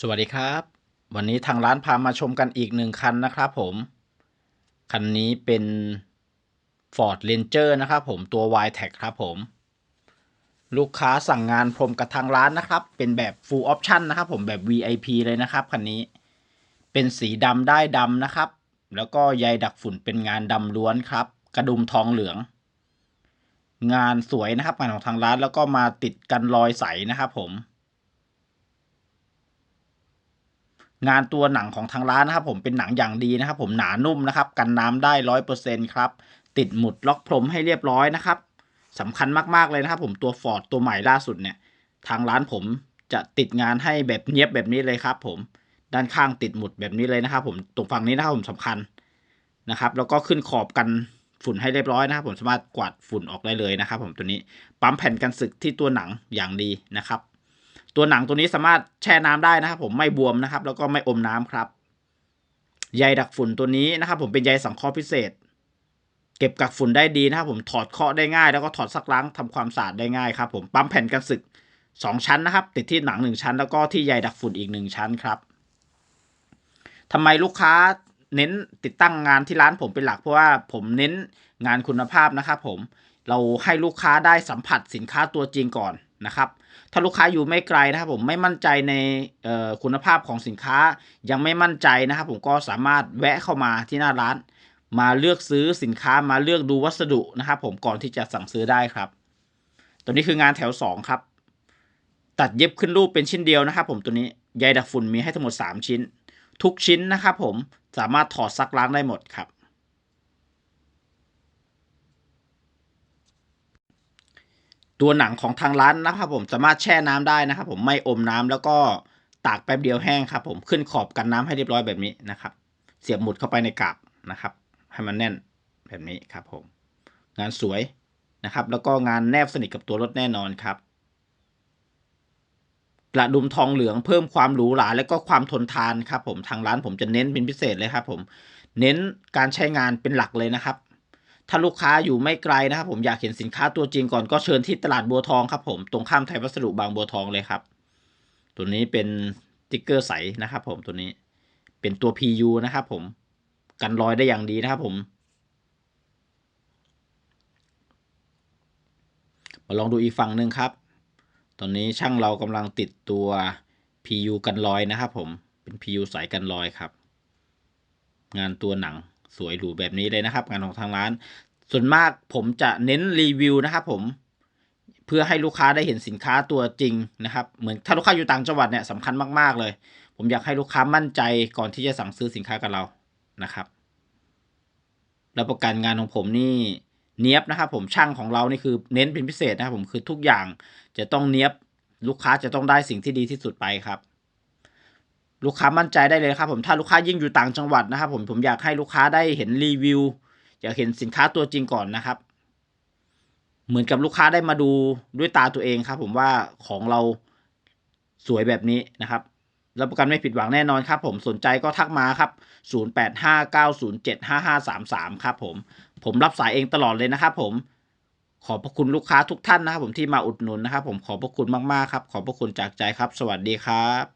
สวัสดีครับ วันนี้ทางร้านพามาชมกันอีกหนึ่งคันนะครับผม คันนี้เป็น Ford Ranger นะครับผมตัว y t e c ครับผม ลูกค้าสั่งงานพรมกับทางร้านนะครับ เป็นแบบ Full Option นะครับผมแบบ VIP เลยนะครับคันนี้ เป็นสีดำได้ดำนะครับ แล้วก็ใยดักฝุ่นเป็นงานดำล้วนครับ กระดุมทองเหลือง งานสวยนะครับงานของทางร้านแล้วก็มาติดกันรอยใสนะครับผม งานตัวหนังของทางร้านนะครับผมเป็นหนังอย่างดีนะครับ ผมหนานุ่มนะครับ กันน้ำได้ร้อยเปอร์เซ็นครับ ติดหมุดล็อกพรมให้เรียบร้อยนะครับสำคัญมากๆเลยนะครับ ผมตัวฟอร์ดตัวใหม่ล่าสุดเนี่ย ทางร้านผมจะติดงานให้แบบเนียบแบบนี้เลยครับ ผมด้านข้างติดหมุดแบบนี้เลยนะครับ ผมตรงฝั่งนี้นะครับผมสำคัญนะครับ แล้วก็ขึ้นขอบกันฝุ่นให้เรียบร้อยนะครับผมสามารถกวาดฝุ่นออกได้เลยนะครับ ผมตัวนี้ปั๊มแผ่นกันสึกที่ตัวหนังอย่างดีนะครับ ตัวหนังตัวนี้สามารถแช่น้ำได้นะครับ ผมไม่บวมนะครับ แล้วก็ไม่อมน้ำครับใยดักฝุ่นตัวนี้นะครับ ผมเป็นใยสังเคราะห์พิเศษ เก็บกักฝุ่นได้ดีนะครับ ผมถอดเคาะได้ง่าย แล้วก็ถอดซักล้างทำความสะอาดได้ง่ายครับ ผมปั๊มแผ่นกันสึกสองชั้นนะครับ ติดที่หนังหนึ่งชั้น แล้วก็ที่ใยดักฝุ่นอีกหนึ่งชั้นครับทำไมลูกค้าเน้นติดตั้งงานที่ร้านผมเป็นหลักเพราะว่าผมเน้นงานคุณภาพนะครับผมเราให้ลูกค้าได้สัมผัสสินค้าตัวจริงก่อน นะครับ ถ้าลูกค้าอยู่ไม่ไกลนะครับผมไม่มั่นใจในคุณภาพของสินค้ายังไม่มั่นใจนะครับ ผมก็สามารถแวะเข้ามาที่หน้าร้าน มาเลือกซื้อสินค้ามาเลือกดูวัสดุนะครับ ผมก่อนที่จะสั่งซื้อได้ครับ ตัวนี้คืองานแถว 2 ครับ ตัดเย็บขึ้นรูปเป็นชิ้นเดียวนะครับ ผมตัวนี้ใยดักฝุ่นมีให้ทั้งหมด 3 ชิ้น ทุกชิ้นนะครับ ผมสามารถถอดซักล้างได้หมดครับ ตัวหนังของทางร้านนะครับผมสามารถแช่น้ำได้นะครับผมไม่อมน้ำแล้วก็ตากแป๊บเดียวแห้งครับผมขึ้นขอบกันน้ำให้เรียบร้อยแบบนี้นะครับ เสียบหมุดเข้าไปในกาบนะครับ ให้มันแน่นแบบนี้ครับผม งานสวยนะครับ แล้วก็งานแนบสนิทกับตัวรถแน่นอนครับกระดุมทองเหลืองเพิ่มความหรูหราและก็ความทนทานครับผมทางร้านผมจะเน้นเป็นพิเศษเลยครับผม เน้นการใช้งานเป็นหลักเลยนะครับ ถ้าลูกค้าอยู่ไม่ไกลนะครับผมอยากเห็นสินค้าตัวจริงก่อนก็เชิญที่ตลาดบัวทองครับผมตรงข้ามไทยวัสดุบางบัวทองเลยครับ ตัวนี้เป็นติ๊กเกอร์ใสนะครับผมตัวนี้เป็นตัว PU นะครับผมกันรอยได้อย่างดีนะครับผมมาลองดูอีกฝั่งหนึ่งครับ ตอนนี้ช่างเรากำลังติดตัว PU กันรอยนะครับผม เป็น PU ใสกันรอยครับ งานตัวหนัง สวยหรูแบบนี้เลยนะครับ งานของทางร้าน ส่วนมากผมจะเน้นรีวิวนะครับผมเพื่อให้ลูกค้าได้เห็นสินค้าตัวจริงนะครับเหมือนถ้าลูกค้าอยู่ต่างจังหวัดเนี่ยสำคัญมากๆเลย ผมอยากให้ลูกค้ามั่นใจก่อนที่จะสั่งซื้อสินค้ากับเรานะครับรับประกันงานของผมนี่เนี้ยบนะครับผมช่างของเรานี่คือเน้นเป็นพิเศษนะครับผมคือทุกอย่างจะต้องเนี้ยบลูกค้าจะต้องได้สิ่งที่ดีที่สุดไปครับ ลูกค้ามั่นใจได้เลยครับผมถ้าลูกค้ายิ่งอยู่ต่างจังหวัดนะครับผมผมอยากให้ลูกค้าได้เห็นรีวิวอยากเห็นสินค้าตัวจริงก่อนนะครับ เหมือนกับลูกค้าได้มาดูด้วยตาตัวเองครับ ผมว่าของเราสวยแบบนี้นะครับรับประกันไม่ผิดหวังแน่นอนครับ ผมสนใจก็ทักมาครับ 0859075533 ครับผม ผมรับสายเองตลอดเลยนะครับ ผมขอบพระคุณลูกค้าทุกท่านนะครับ ผมที่มาอุดหนุนนะครับ ผมขอบพระคุณมากๆครับ ขอบพระคุณจากใจครับ สวัสดีครับ